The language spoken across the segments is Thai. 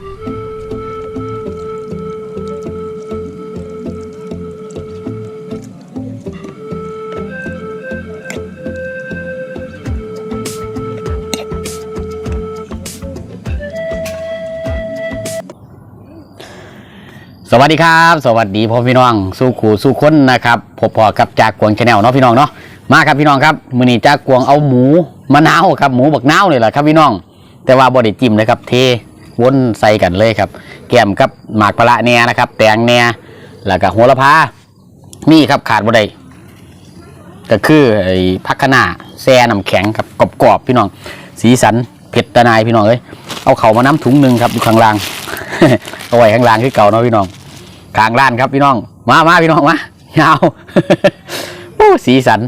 สวัสดีครับ สวัสดีพ่อพี่น้องสู้ขู่สู้คนนะครับพบพอกับจากกวงชาแนลเนาะพี่น้องเนาะมาครับพี่น้องครับมือนี้จากกวงเอาหมูมะนาวครับหมูบักนาวนี่แหละครับพี่น้อง แต่ว่าบ่ได้จิ้มเลยครับเท วนใส่กันเลยครับแกมกับหมากพละแหน่นะครับ แตงแหน่แล้วก็โหัวละพามี่ครับขาดบ่ได้ก็คือไอ้พักคะน้าแซ่น้ำแข็งครับกรอบๆพี่น้อง สีสันเผ็ดตะนายพี่น้องเอ้ยเอาเข่ามาน้ำถุงหนึ่งครับอยู่ข้างล่างเอาไว้ข้างล่างคือเก่าเนาะพี่น้องกลางร้านครับพี่น้อง มามาพี่น้องมายาวโอ้สีสัน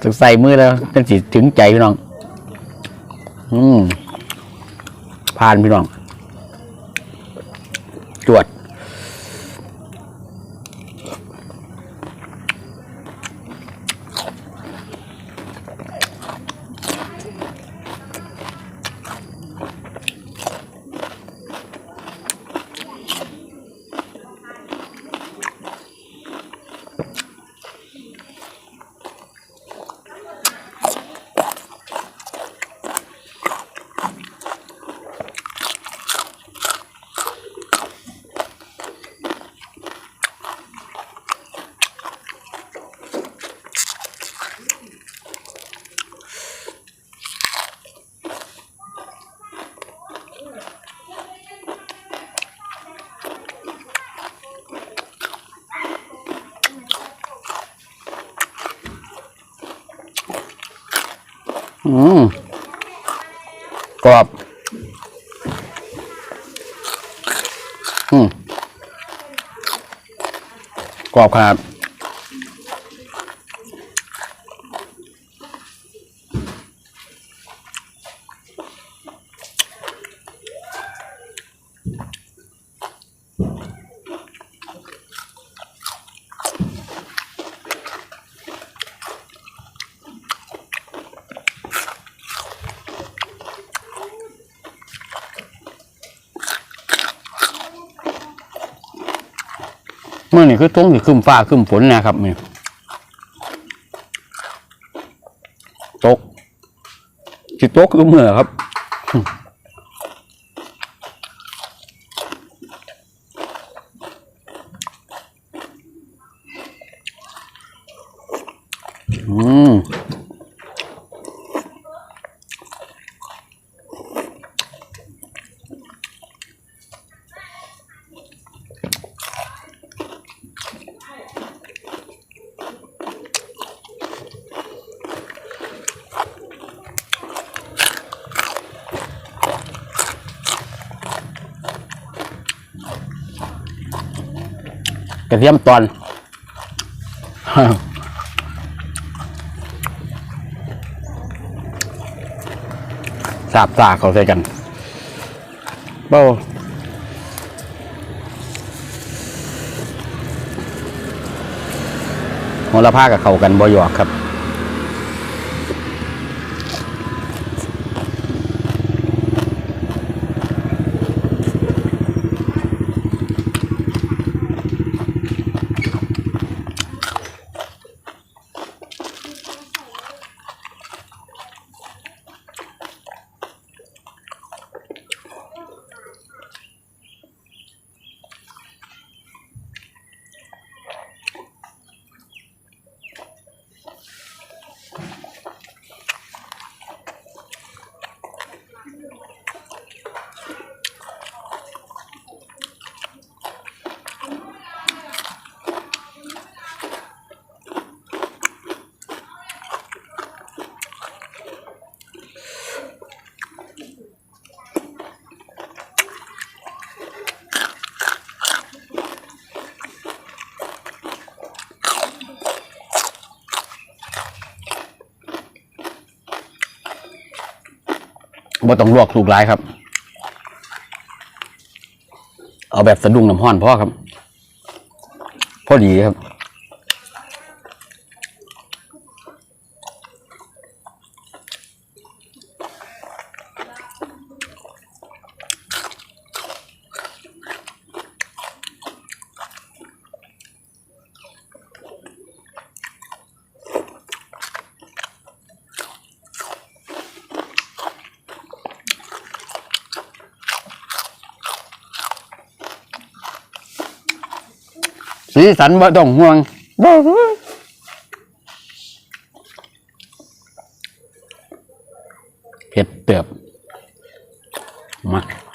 ต้องใส่มือแล้วเป็นสีถึงใจพี่น้อง อืม ผ่านพี่น้อง จวด อืม กรอบ อืมกรอบครับ เมื่อนี่คือต้องคือขึ้นฟ้าขึ้นฝนนะครับนี่ตกสิตกคือเมื่อครับอืม กระเทียมตอนสาบสาเขาใส่กันเบ้าโหระพากับเขากันบ่หยอกครับ บ่ต้องลวกถูกหลายครับ เอาแบบสะดุ้งน้ำห้อนพ่อครับ พอดีครับ สีสันบ่ต้องห่วงเผ็ดเติบมาเ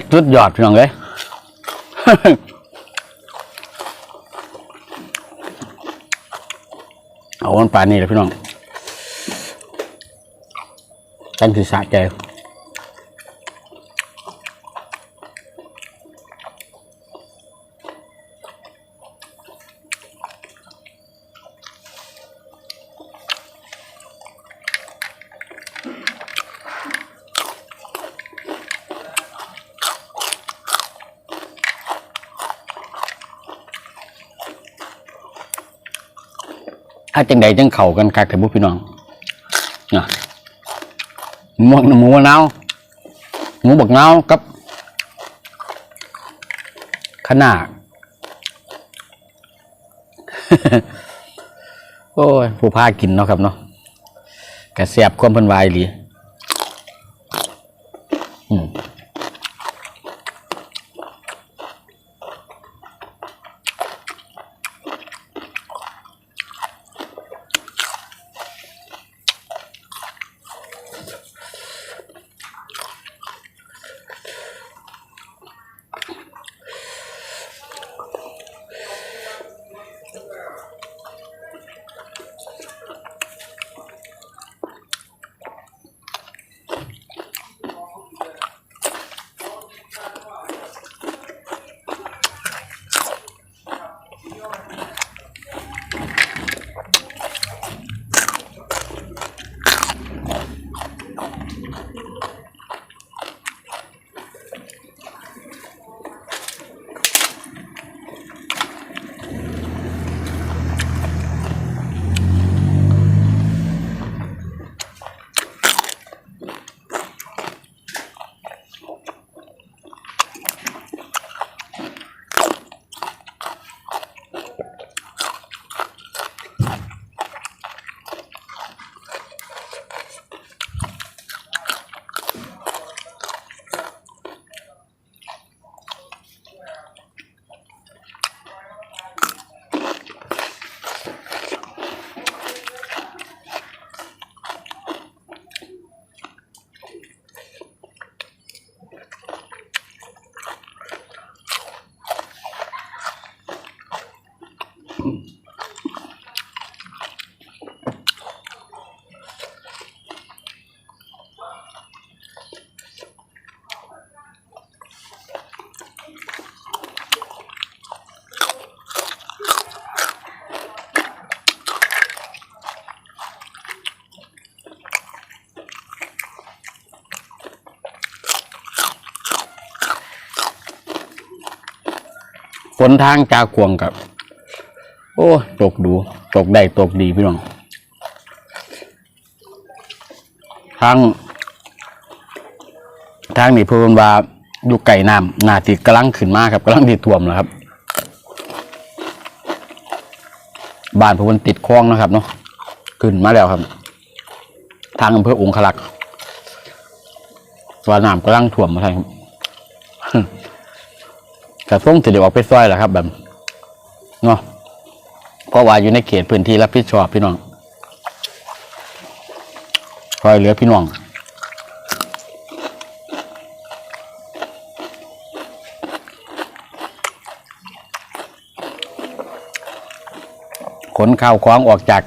ดสุดยอดพี่น้องเลยเอาวันป่านนี่แหละพี่น้องตั้งคือสะใจ ถ้าจังใดจังเข่ากันคักแต่บุพี่น้องนะหมูหมูมะนาวหมูบักนาวกับขนาดโอ้ย ผู้พากินเนาะครับเนาะกระเสียบความเพันวายหรือ ฝนทางจากกวงกับ โอ้ตกดูตกได้ตกดีพี่น้องทางทางนี่เพิ่นว่าอยู่ไก่น้ำนาติกำลังขึ้นมากครับกำลังติดท่วมแล้วครับบ้านเพิ่นติดคลองนะครับเนาะขึ้นมาแล้วครับ ทางอำเภอองคลักษ์ว่าน้ำกำลังท่วมมาทางครับ กระทรวงจะเดี๋ยวออกไปซอยแหละครับ แบบเนาะเพราะว่าอยู่ในเขตพื้นที่รับผิดชอบพี่น้องซอยเหลือพี่น้องขนข้าวของออกจาก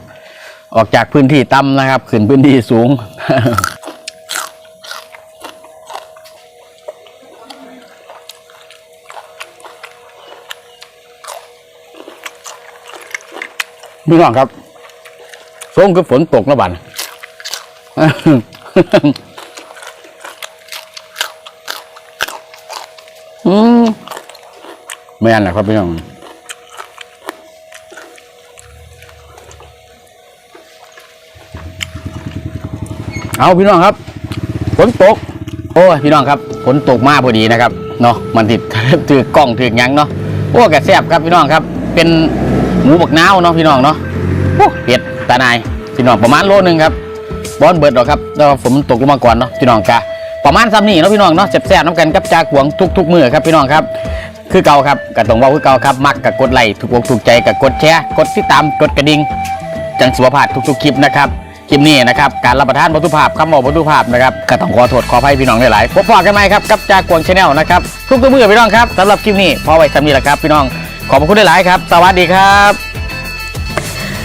ออกจากพื้นที่ต่ำนะครับ ขึ้นพื้นที่สูง พี่น้องครับส่งคือฝนตกแล้วบันอืมไม่อันนะครับพี่น้องเอาพี่น้องครับฝนตก โอ้ยพี่น้องครับฝนตกมากพอดีนะครับเนาะมันติดถือกล้องถือยังเนาะโอ้กระแซบครับพี่น้องครับ เป็น หมูบักนาวเนาะพี่น้องเนาะเผ็ดตาหนายพี่น้องประมาณโลนึงครับบอนเบิดหรอกครับแล้วฝนมันตกลงมาก่อนเนาะพี่น้องกะประมาณซ้ำนี่เนาะพี่น้องเนาะแซ่บๆน้ำกันกับจากหวงทุกๆมือครับพี่น้องครับ คือเก่าครับกระตองว่าคือเก่าครับมักกับกดไลค์ถูกอกถูกใจกับกดแชร์กดติดตามกดกระดิ่งจังสุภาพทุกๆคลิปนะครับคลิปนี้นะครับการรับประทานวัตถุภาพคำบอกวัตถุภาพนะครับก็ต้องขอโทษขออภัยพี่น้องหลายๆพบกันไหมครับกับจากกวงชาแนลนะครับทุกตัวมือพี่น้องครับสำหรับคลิปนี้พอไว้สำนีแหละครับพี่น้อง ขอบพระคุณหลายๆครับ สวัสดีครับ